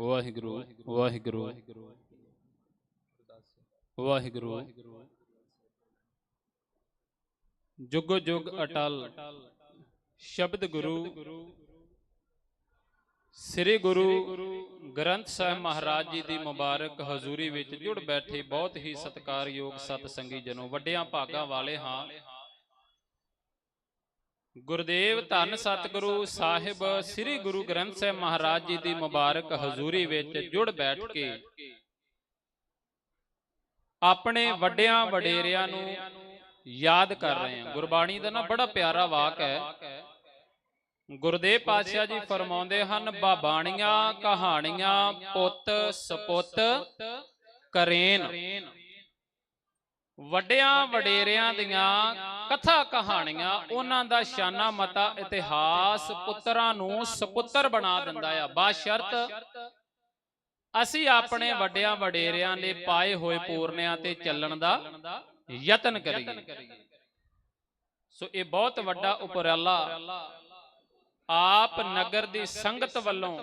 ਵਾਹਿਗੁਰੂ ਵਾਹਿਗੁਰੂ। ਵਾਹਿਗੁਰੂ। ਜੁਗ ਜੁਗ ਅਟਲ। ਸ਼ਬਦ ਗੁਰੂ। ਸ੍ਰੀ ਗੁਰੂ ਗ੍ਰੰਥ ਸਾਹਿਬ ਮਹਾਰਾਜ ਜੀ ਦੀ ਮੁਬਾਰਕ ਹਜ਼ੂਰੀ ਵਿੱਚ ਜੁੜ ਬੈਠੇ ਬਹੁਤ ਹੀ ਸਤਿਕਾਰਯੋਗ ਸਤ ਸੰਗੀ ਜਨੋ, ਵੱਡਿਆਂ ਭਾਗਾਂ ਵਾਲੇ ਹਾਂ। ਗੁਰਦੇਵ ਧੰਨ ਸਤਿਗੁਰੂ ਸਾਹਿਬ, ਸ੍ਰੀ ਗੁਰੂ ਗ੍ਰੰਥ ਸਾਹਿਬ ਮਹਾਰਾਜ ਜੀ ਦੀ ਮੁਬਾਰਕ ਹਜ਼ੂਰੀ ਵਿੱਚ ਜੁੜ ਬੈਠ ਕੇ ਆਪਣੇ ਵੱਡਿਆਂ ਵਡੇਰਿਆਂ ਨੂੰ ਯਾਦ ਕਰ ਰਹੇ ਹਾਂ। ਗੁਰਬਾਣੀ ਦਾ ਨਾ ਬੜਾ ਪਿਆਰਾ ਵਾਕ ਹੈ। ਗੁਰਦੇਵ ਪਾਤਸ਼ਾਹ ਜੀ ਫਰਮਾਉਂਦੇ ਹਨ, ਬਾਬਾਣੀਆਂ ਕਹਾਣੀਆਂ ਪੁੱਤ ਸਪੁੱਤ ਕਰੇਨ। ਵੱਡਿਆਂ ਵਡੇਰਿਆਂ ਦੀਆਂ ਕਥਾ ਕਹਾਣੀਆਂ ਉਹਨਾਂ ਦਾ ਸ਼ਾਨਾ ਮਤਾ ਇਤਿਹਾਸ ਪੁੱਤਰਾਂ ਨੂੰ ਸਪੁੱਤਰ ਬਣਾ ਦਿੰਦਾ ਆ। ਬਾਸ਼ਰਤ ਅਸੀਂ ਆਪਣੇ ਵੱਡਿਆਂ ਵਡੇਰਿਆਂ ਦੇ ਪਾਏ ਹੋਏ ਪੂਰਨਿਆਂ ਤੇ ਚੱਲਣ ਦਾ ਯਤਨ ਕਰੀਏ। ਸੋ ਇਹ ਬਹੁਤ ਵੱਡਾ ਉਪਰਾਲਾ ਆਪ ਨਗਰ ਦੀ ਸੰਗਤ ਵੱਲੋਂ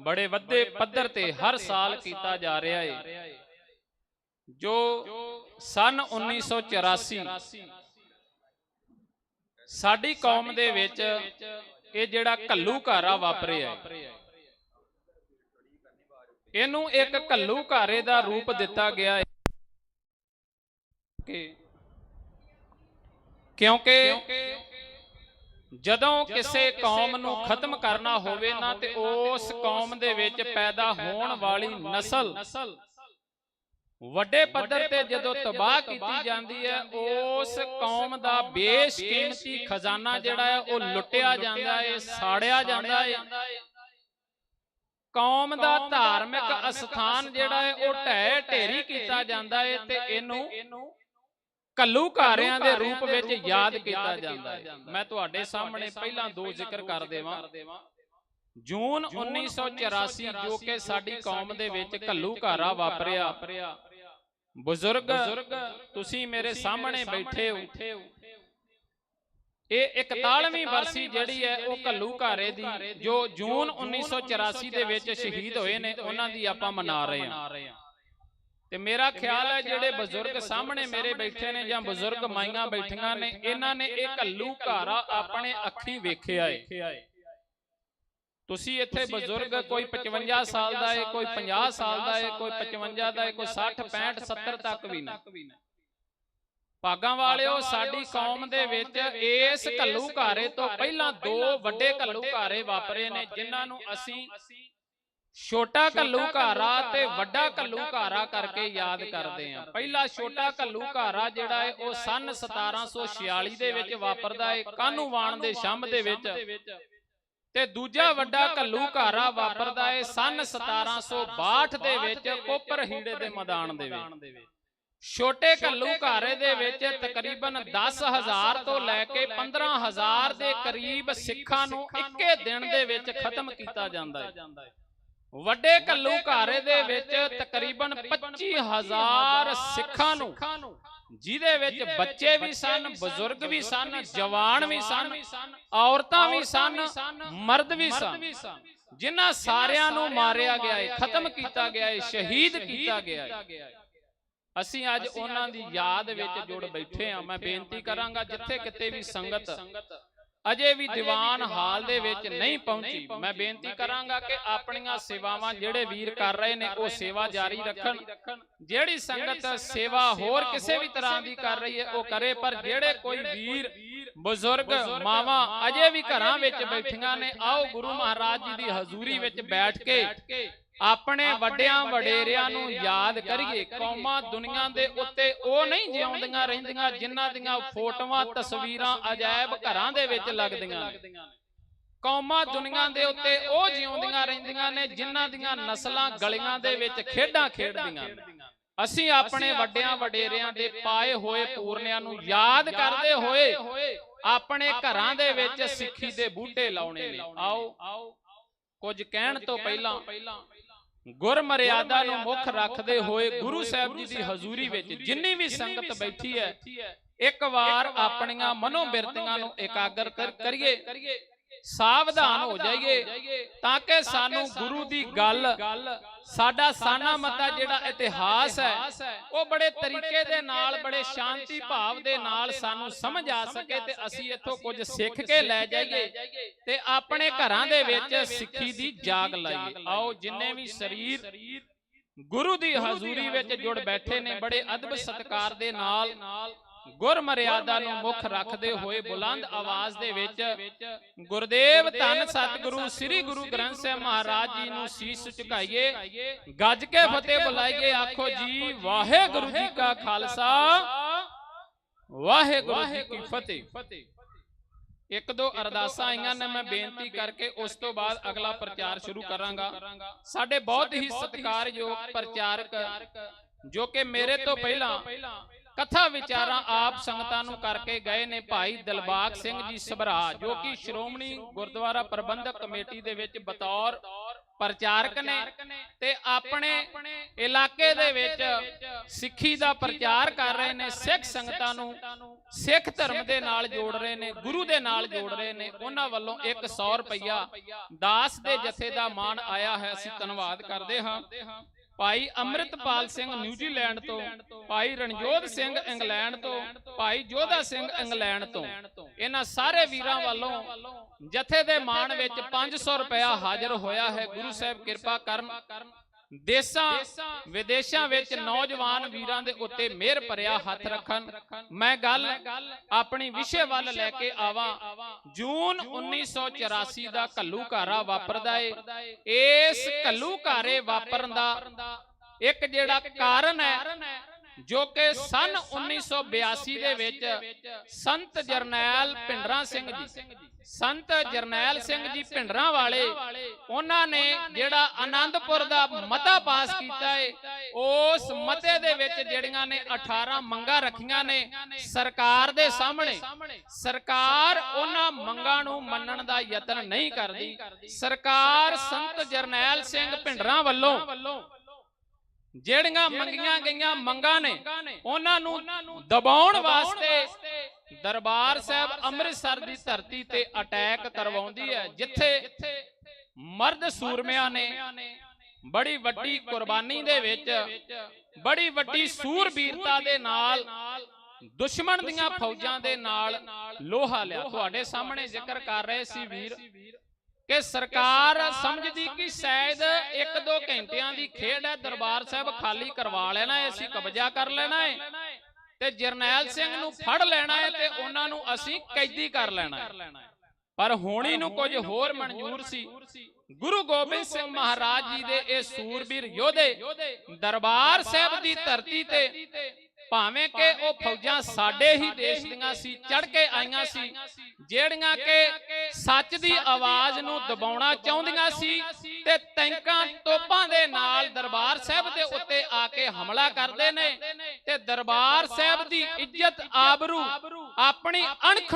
ਬੜੇ ਵੱਡੇ ਪੱਧਰ ਤੇ ਹਰ ਸਾਲ ਕੀਤਾ ਜਾ ਰਿਹਾ ਹੈ ਜੋ ਸਨ 1984 ਸਾਡੀ ਕੌਮ ਦੇ ਵਿੱਚ ਇਹ ਜਿਹੜਾ ਕੱਲੂ ਘਾਰਾ ਵਾਪਰਿਆ ਇਹਨੂੰ ਇੱਕ ਕੱਲੂ ਘਾਰੇ ਦਾ ਰੂਪ ਦਿੱਤਾ ਗਿਆ ਹੈ। ਕਿ ਕਿਉਂਕਿ ਜਦੋਂ ਕਿਸੇ ਕੌਮ ਨੂੰ ਖਤਮ ਕਰਨਾ ਹੋਵੇ ਨਾ ਤੇ ਉਸ ਕੌਮ ਦੇ ਵਿੱਚ ਪੈਦਾ ਹੋਣ ਵਾਲੀ ਨਸਲ ਵੱਡੇ ਪੱਧਰ ਤੇ ਜਦੋਂ ਤਬਾਹ ਕੀਤੀ ਜਾਂਦੀ ਹੈ ਉਸ ਕੌਮ ਦਾ ਬੇਸ਼ਕੀਮਤੀ ਖਜ਼ਾਨਾ ਜਿਹੜਾ ਹੈ ਉਹ ਲੁੱਟਿਆ ਜਾਂਦਾ ਹੈ ਸਾੜਿਆ ਜਾਂਦਾ ਹੈ। ਕੌਮ ਦਾ ਧਾਰਮਿਕ ਅਸਥਾਨ ਜਿਹੜਾ ਹੈ ਉਹ ਢਹਿ ਢੇਰੀ ਕੀਤਾ ਜਾਂਦਾ ਹੈ ਤੇ ਇਹਨੂੰ ਕੱਲੂ ਘਾਰਿਆਂ ਦੇ ਰੂਪ ਵਿੱਚ ਯਾਦ ਕੀਤਾ ਜਾਂਦਾ ਹੈ। ਮੈਂ ਤੁਹਾਡੇ ਸਾਹਮਣੇ ਪਹਿਲਾਂ ਦੋ ਜ਼ਿਕਰ ਕਰ ਦੇਵਾਂ। ਜੂਨ 1984 ਜੋ ਕਿ ਸਾਡੀ ਕੌਮ ਦੇ ਵਿੱਚ ਕੱਲੂ ਘਾਰਾ ਵਾਪਰਿਆ। ਬਜ਼ੁਰਗ ਤੁਸੀਂ ਮੇਰੇ ਸਾਹਮਣੇ ਬੈਠੇ ਹੋ। ਇਹ 41ਵੀਂ ਵਰਸੀ ਜਿਹੜੀ ਹੈ ਉਹ ਕੱਲੂ ਘਾਰੇ ਦੀ ਜੋ ਜੂਨ 1984 ਦੇ ਵਿੱਚ ਸ਼ਹੀਦ ਹੋਏ ਨੇ ਉਹਨਾਂ ਦੀ ਆਪਾਂ ਮਨਾ ਰਹੇ ਹਾਂ। ਤੇ ਮੇਰਾ ਖਿਆਲ ਹੈ ਜਿਹੜੇ ਬਜ਼ੁਰਗ ਸਾਹਮਣੇ ਮੇਰੇ ਬੈਠੇ ਨੇ ਜਾਂ ਬਜ਼ੁਰਗ ਮਾਈਆਂ ਬੈਠੀਆਂ ਨੇ ਇਹਨਾਂ ਨੇ ਇਹ ਕੱਲੂ ਘਾਰਾ ਆਪਣੇ ਅੱਖੀਂ ਵੇਖਿਆ ਏ। ਤੁਸੀਂ ਇੱਥੇ ਬਜ਼ੁਰਗ ਕੋਈ 55 ਸਾਲ ਦਾ ਏ ਕੋਈ 50 ਸਾਲ ਦਾ ਏ ਕੋਈ 55 ਦਾ ਏ ਕੋਈ 60 65 70 ਤੱਕ ਵੀ ਨਹੀਂ ਭਾਗਾਂ ਵਾਲਿਓ ਸਾਡੀ ਕੌਮ ਦੇ ਵਿੱਚ ਇਸ ਕੱਲੂ ਘਾਰੇ ਤੋਂ ਪਹਿਲਾਂ ਦੋ ਵੱਡੇ ਕੱਲੂ ਘਾਰੇ ਵਾਪਰੇ ਨੇ ਜਿਨ੍ਹਾਂ ਨੂੰ ਅਸੀਂ ਛੋਟਾ ਕੱਲੂ ਘਾਰਾ ਤੇ ਵੱਡਾ ਕੱਲੂ ਘਾਰਾ ਕਰਕੇ ਯਾਦ ਕਰਦੇ ਆਂ ਪਹਿਲਾ ਛੋਟਾ ਕੱਲੂ ਘਾਰਾ ਜਿਹੜਾ ਹੈ ਉਹ ਸਨ 1746 ਦੇ ਵਿੱਚ ਵਾਪਰਦਾ ਹੈ ਕਾਨੂੰਵਾਨ ਦੇ ਸ਼ੰਭ ਦੇ ਵਿੱਚ? ਤੇ ਦੂਜਾ ਵੱਡਾ ਕੱਲੂ ਘਾਰਾ ਵਾਪਰਦਾ ਹੈ ਸਨ 1762 ਦੇ ਵਿੱਚ ਕੋਪਰ ਹੀੜੇ ਦੇ ਮੈਦਾਨ ਦੇ ਵਿੱਚ। ਛੋਟੇ ਕੱਲੂ ਘਾਰੇ ਦੇ ਵਿੱਚ ਤਕਰੀਬਨ 10000 ਤੋਂ ਲੈ ਕੇ 15000 ਦੇ ਕਰੀਬ ਸਿੱਖਾਂ ਨੂੰ ਇੱਕੇ ਦਿਨ ਦੇ ਵਿੱਚ ਖਤਮ ਕੀਤਾ ਜਾਂਦਾ ਹੈ ਵੱਡੇ ਕੱਲੂ ਘਾਰੇ ਦੇ ਵਿੱਚ ਤਕਰੀਬਨ 25000 ਸਿੱਖਾਂ ਨੂੰ ਜਿਹਦੇ ਵਿੱਚ ਬੱਚੇ ਵੀ ਸਨ ਬਜ਼ੁਰਗ ਵੀ ਸਨ ਜਵਾਨ ਵੀ ਸਨ ਔਰਤਾਂ ਵੀ ਸਨ ਮਰਦ ਵੀ ਸਨ। ਜਿਨ੍ਹਾਂ ਸਾਰਿਆਂ ਨੂੰ ਮਾਰਿਆ ਗਿਆ ਹੈ ਖਤਮ ਕੀਤਾ ਗਿਆ ਹੈ ਸ਼ਹੀਦ ਕੀਤਾ ਗਿਆ ਹੈ ਅਸੀਂ ਅੱਜ ਉਹਨਾਂ ਦੀ ਯਾਦ ਵਿੱਚ ਜੁੜ ਬੈਠੇ ਹਾਂ। ਮੈਂ ਬੇਨਤੀ ਕਰਾਂਗਾ ਜਿੱਥੇ ਕਿਤੇ ਵੀ ਸੰਗਤ ਅਜੇ ਵੀ ਦੀਵਾਨ ਹਾਲ ਦੇ ਵਿੱਚ ਨਹੀਂ ਪਹੁੰਚੀ। ਮੈਂ ਬੇਨਤੀ ਕਰਾਂਗਾ ਕਿ ਆਪਣੀਆਂ ਸੇਵਾਵਾਂ ਜਿਹੜੇ ਵੀਰ ਕਰ ਰਹੇ ਨੇ ਉਹ ਸੇਵਾ ਜਾਰੀ ਰੱਖਣ। ਜਿਹੜੀ ਸੰਗਤ ਸੇਵਾ ਹੋਰ ਕਿਸੇ ਵੀ ਤਰ੍ਹਾਂ ਦੀ ਕਰ ਰਹੀ ਹੈ ਉਹ ਕਰੇ ਪਰ ਜਿਹੜੇ ਕੋਈ ਵੀਰ ਬਜ਼ੁਰਗ ਮਾਵਾਂ ਅਜੇ ਵੀ ਘਰਾਂ ਵਿੱਚ ਬੈਠੀਆਂ ਨੇ ਆਓ ਗੁਰੂ ਮਹਾਰਾਜ ਜੀ ਦੀ ਹਜ਼ੂਰੀ ਵਿੱਚ ਬੈਠ ਕੇ ਆਪਣੇ ਵੱਡਿਆਂ ਵਡੇਰਿਆਂ ਨੂੰ ਯਾਦ ਕਰੀਏ ਕੌਮਾਂ ਦੁਨੀਆ ਦੇ ਉੱਤੇ ਉਹ ਨਹੀਂ ਜਿਉਂਦੀਆਂ ਰਹਿੰਦੀਆਂ ਜਿਨ੍ਹਾਂ ਦੀਆਂ ਫੋਟੋਆਂ ਤਸਵੀਰਾਂ ਅਜਾਇਬ ਘਰਾਂ ਦੇ ਵਿੱਚ ਲੱਗਦੀਆਂ ਨੇ। ਕੌਮਾਂ ਦੁਨੀਆ ਦੇ ਉੱਤੇ ਉਹ ਜਿਉਂਦੀਆਂ ਰਹਿੰਦੀਆਂ ਨੇ ਜਿਨ੍ਹਾਂ ਦੀਆਂ ਨਸਲਾਂ ਗਲੀਆਂ ਦੇ ਵਿੱਚ ਖੇਡਾਂ ਖੇਡਦੀਆਂ ਨੇ। ਅਸੀਂ ਆਪਣੇ ਵੱਡਿਆਂ ਵਡੇਰਿਆਂ ਦੇ ਪਾਏ ਹੋਏ ਪੂਰਨਿਆਂ ਨੂੰ ਯਾਦ ਕਰਦੇ ਹੋਏ ਆਪਣੇ ਘਰਾਂ ਦੇ ਵਿੱਚ ਸਿੱਖੀ ਦੇ ਬੂਟੇ ਲਾਉਣੇ ਨੇ। ਆਓ। ਕੁਝ ਕਹਿਣ ਤੋਂ ਪਹਿਲਾਂ ਗੁਰ ਮਰਿਆਦਾ ਨੂੰ ਮੁੱਖ ਰੱਖਦੇ ਹੋਏ ਗੁਰੂ ਸਾਹਿਬ ਜੀ ਦੀ ਹਜ਼ੂਰੀ ਵਿੱਚ ਜਿੰਨੀ ਵੀ ਸੰਗਤ ਬੈਠੀ ਹੈ ਇੱਕ ਵਾਰ ਆਪਣੀਆਂ ਮਨੋਬਿਰਤੀਆਂ ਨੂੰ ਇਕਾਗਰ ਕਰ- ਕਰੀਏ ਸਾਵਧਾਨ ਹੋ ਜਾਈਏ ਤਾਂ ਕਿ ਸਾਨੂੰ ਗੁਰੂ ਦੀ ਗੱਲ ਸਾਡਾ ਸਾਨਾ ਮਤਾ ਜਿਹੜਾ ਇਤਿਹਾਸ ਹੈ ਉਹ ਬੜੇ ਤਰੀਕੇ ਦੇ ਨਾਲ ਬੜੇ ਸ਼ਾਂਤੀ ਭਾਵ ਦੇ ਨਾਲ ਸਾਨੂੰ ਸਮਝ ਆ ਸਕੇ ਤੇ ਅਸੀਂ ਇੱਥੋਂ ਕੁਝ ਸਿੱਖ ਕੇ ਲੈ ਜਾਈਏ ਤੇ ਆਪਣੇ ਘਰਾਂ ਦੇ ਵਿੱਚ ਸਿੱਖੀ ਦੀ ਜਾਗ ਲਾਈਏ। ਆਓ ਜਿੰਨੇ ਵੀ ਸਰੀਰ ਗੁਰੂ ਦੀ ਹਜ਼ੂਰੀ ਵਿੱਚ ਜੁੜ ਬੈਠੇ ਨੇ ਬੜੇ ਅਦਬ ਸਤਕਾਰ ਦੇ ਨਾਲ ਗੁਰ ਮਰਿਆਦਾ ਨੂੰ ਮੁੱਖ ਰੱਖਦੇ ਹੋਏ ਬੁਲੰਦ ਆਵਾਜ਼ ਦੇ ਵਿੱਚ ਗੁਰਦੇਵ ਧੰਨ ਸਤਿਗੁਰੂ ਸ੍ਰੀ ਗੁਰੂ ਗ੍ਰੰਥ ਸਾਹਿਬ ਮਹਾਰਾਜ ਜੀ ਨੂੰ ਸੀਸ ਝੁਕਾਈਏ ਗੱਜ ਕੇ ਫਤਿਹ ਬੁਲਾਈਏ ਆਖੋ ਜੀ ਵਾਹਿਗੁਰੂ ਜੀ ਕਾ ਖਾਲਸਾ ਵਾਹਿਗੁਰੂ ਜੀ ਕੀ ਫਤਿਹ। ਇੱਕ ਦੋ ਅਰਦਾਸਾਂ ਆਈਆਂ ਨੇ ਮੈਂ ਬੇਨਤੀ ਕਰਕੇ ਉਸ ਤੋਂ ਬਾਅਦ ਅਗਲਾ ਪ੍ਰਚਾਰ ਸ਼ੁਰੂ ਕਰਾਂਗਾ। ਸਾਡੇ ਬਹੁਤ ਹੀ ਸਤਿਕਾਰਯੋਗ ਪ੍ਰਚਾਰਕ ਜੋ ਕਿ ਮੇਰੇ ਤੋਂ ਪਹਿਲਾਂ ਕਥਾ ਵਿਚਾਰਾਂ ਆਪ ਸੰਗਤਾਂ ਨੂੰ ਕਰਕੇ ਗਏ ਨੇ ਭਾਈ ਦਿਲਬਾਗ ਸਿੰਘ ਜੀ ਸਭਰਾ, ਜੋ ਕਿ ਸ਼੍ਰੋਮਣੀ ਗੁਰਦੁਆਰਾ ਪ੍ਰਬੰਧਕ ਕਮੇਟੀ ਦੇ ਵਿੱਚ ਬਤੌਰ ਪ੍ਰਚਾਰਕ ਨੇ ਤੇ ਆਪਣੇ ਇਲਾਕੇ ਦੇ ਵਿੱਚ ਸਿੱਖੀ ਦਾ ਪ੍ਰਚਾਰ ਕਰ ਰਹੇ ਨੇ, ਸਿੱਖ ਸੰਗਤਾਂ ਨੂੰ ਸਿੱਖ ਧਰਮ ਦੇ ਨਾਲ ਜੋੜ ਰਹੇ ਨੇ, ਗੁਰੂ ਦੇ ਨਾਲ ਜੋੜ ਰਹੇ ਨੇ, ਉਹਨਾਂ ਵੱਲੋਂ 100 ਰੁਪਇਆ ਦਾਸ ਦੇ ਜਥੇ ਦਾ ਮਾਣ ਆਇਆ ਹੈ, ਅਸੀਂ ਧੰਨਵਾਦ ਕਰਦੇ ਹਾਂ। ਭਾਈ ਅੰਮ੍ਰਿਤਪਾਲ ਸਿੰਘ ਨਿਊਜ਼ੀਲੈਂਡ ਤੋਂ ਭਾਈ ਰਣਜੋਤ ਸਿੰਘ ਇੰਗਲੈਂਡ ਤੋਂ ਭਾਈ ਜੋਧਾ ਸਿੰਘ ਇੰਗਲੈਂਡ ਤੋਂ। ਇਹਨਾਂ ਸਾਰੇ ਵੀਰਾਂ ਵੱਲੋਂ ਜਥੇ ਦੇ ਮਾਣ ਵਿੱਚ 500 ਰੁਪਇਆ ਹਾਜ਼ਰ ਹੋਇਆ ਹੈ। ਗੁਰੂ ਸਾਹਿਬ ਕਿਰਪਾ ਕਰਨ ਦੇਸਾਂ, ਵਿਦੇਸ਼ਾਂ ਵਿੱਚ ਨੌਜਵਾਨ ਵੀਰਾਂ ਦੇ ਉੱਤੇ ਮਿਹਰ ਭਰਿਆ ਹੱਥ ਰੱਖਣ। ਮੈਂ ਗੱਲ ਆਪਣੀ ਵਿਸ਼ੇ ਵੱਲ ਲੈ ਕੇ ਆਵਾਂ। ਜੂਨ 1984 ਦਾ ਘੱਲੂਘਾਰਾ ਵਾਪਰਦਾ ਏ। ਇਸ ਘੱਲੂਘਾਰੇ ਵਾਪਰਨ ਦਾ ਇੱਕ ਜਿਹੜਾ ਕਾਰਨ ਹੈ ਜੋ ਕਿ ਸਨ 1982 ਦੇ ਵਿੱਚ ਸੰਤ ਜਰਨੈਲ ਭਿੰਡਰਾ ਸਿੰਘ ਜੀ। ਸੰਤ ਜਰਨੈਲ ਸਿੰਘ ਜੀ ਭਿੰਡਰਾਂ ਵਾਲੇ ਉਹਨਾਂ ਨੇ ਜਿਹੜਾ ਆਨੰਦਪੁਰ ਦਾ ਮਤਾ ਪਾਸ ਕੀਤਾ ਏ ਉਸ ਮਤੇ ਦੇ ਵਿੱਚ ਜਿਹੜੀਆਂ ਨੇ 18 ਮੰਗਾਂ ਰੱਖੀਆਂ ਨੇ ਸਰਕਾਰ ਦੇ ਸਾਹਮਣੇ ਸਰਕਾਰ ਉਹਨਾਂ ਮੰਗਾਂ ਨੂੰ ਮੰਨਣ ਦਾ ਯਤਨ ਨਹੀਂ ਕਰਦੀ। ਸਰਕਾਰ ਸੰਤ ਜਰਨੈਲ ਸਿੰਘ ਭਿੰਡਰਾਂ ਵੱਲੋਂ ਜਿਹੜੀਆਂ ਮੰਗੀਆਂ ਗਈਆਂ ਮੰਗਾਂ ਨੇ ਉਹਨਾਂ ਨੂੰ ਦਬਾਉਣ ਵਾਸਤੇ ਦਰਬਾਰ ਸਾਹਿਬ ਅੰਮ੍ਰਿਤਸਰ ਦੀ ਧਰਤੀ ਤੇ ਅਟੈਕ ਕਰਵਾਉਂਦੀ ਹੈ ਜਿੱਥੇ ਮਰਦ ਸੂਰਮਿਆਂ ਨੇ ਬੜੀ ਵੱਡੀ ਕੁਰਬਾਨੀ ਦੇ ਵਿੱਚ ਬੜੀ ਵੱਡੀ ਸੂਰਬੀਰਤਾ ਦੇ ਨਾਲ ਦੁਸ਼ਮਣ ਦੀਆਂ ਫੌਜਾਂ ਦੇ ਨਾਲ ਲੋਹਾ ਲਿਆ। ਤੁਹਾਡੇ ਸਾਹਮਣੇ ਜ਼ਿਕਰ ਕਰ ਰਹੇ ਸੀ ਵੀਰ। ਕਿ ਸਰਕਾਰ ਸਮਝਦੀ ਕਿ ਸ਼ਾਇਦ 1-2 ਘੰਟਿਆਂ ਦੀ ਖੇਡ ਹੈ ਦਰਬਾਰ ਸਾਹਿਬ ਖਾਲੀ ਕਰਵਾ ਲੈਣਾ ਹੈ ਅਸੀਂ ਕਬਜ਼ਾ ਕਰ ਲੈਣਾ ਹੈ। ਤੇ ਜਰਨੈਲ ਸਿੰਘ ਨੂੰ ਫੜ ਲੈਣਾ ਹੈ ਤੇ ਉਹਨਾਂ ਨੂੰ ਅਸੀਂ ਕੈਦੀ ਕਰ ਲੈਣਾ ਹੈ। ਪਰ ਹੋਣੀ ਨੂੰ ਕੁਝ ਹੋਰ ਮਨਜ਼ੂਰ ਸੀ। ਗੁਰੂ ਗੋਬਿੰਦ ਸਿੰਘ ਮਹਾਰਾਜ ਜੀ ਦੇ ਇਹ ਸੂਰਬੀਰ ਯੋਧੇ ਦਰਬਾਰ ਸਾਹਿਬ ਦੀ ਧਰਤੀ ਤੇ ਭਾਵੇਂ ਕਿ ਉਹ ਫੌਜਾਂ ਸਾਡੇ ਹੀ ਦੇਸ਼ ਦੀਆਂ ਸੀ ਚੜ ਕੇ ਆਈਆਂ ਸੀ ਜਿਹੜੀਆਂ ਕਿ ਸੱਚ ਦੀ ਆਵਾਜ਼ ਨੂੰ ਦਬਾਉਣਾ ਚਾਹੁੰਦੀਆਂ ਸੀ ਤੇ ਟੈਂਕਾਂ ਤੋਪਾਂ ਦੇ ਨਾਲ ਦਰਬਾਰ ਸਾਹਿਬ ਦੇ ਉੱਤੇ ਆ ਕੇ ਹਮਲਾ ਕਰਦੇ ਨੇ ਤੇ ਦਰਬਾਰ ਸਾਹਿਬ ਦੀ ਇੱਜ਼ਤ ਆਬਰੂ ਆਪਣੀ ਅਣਖ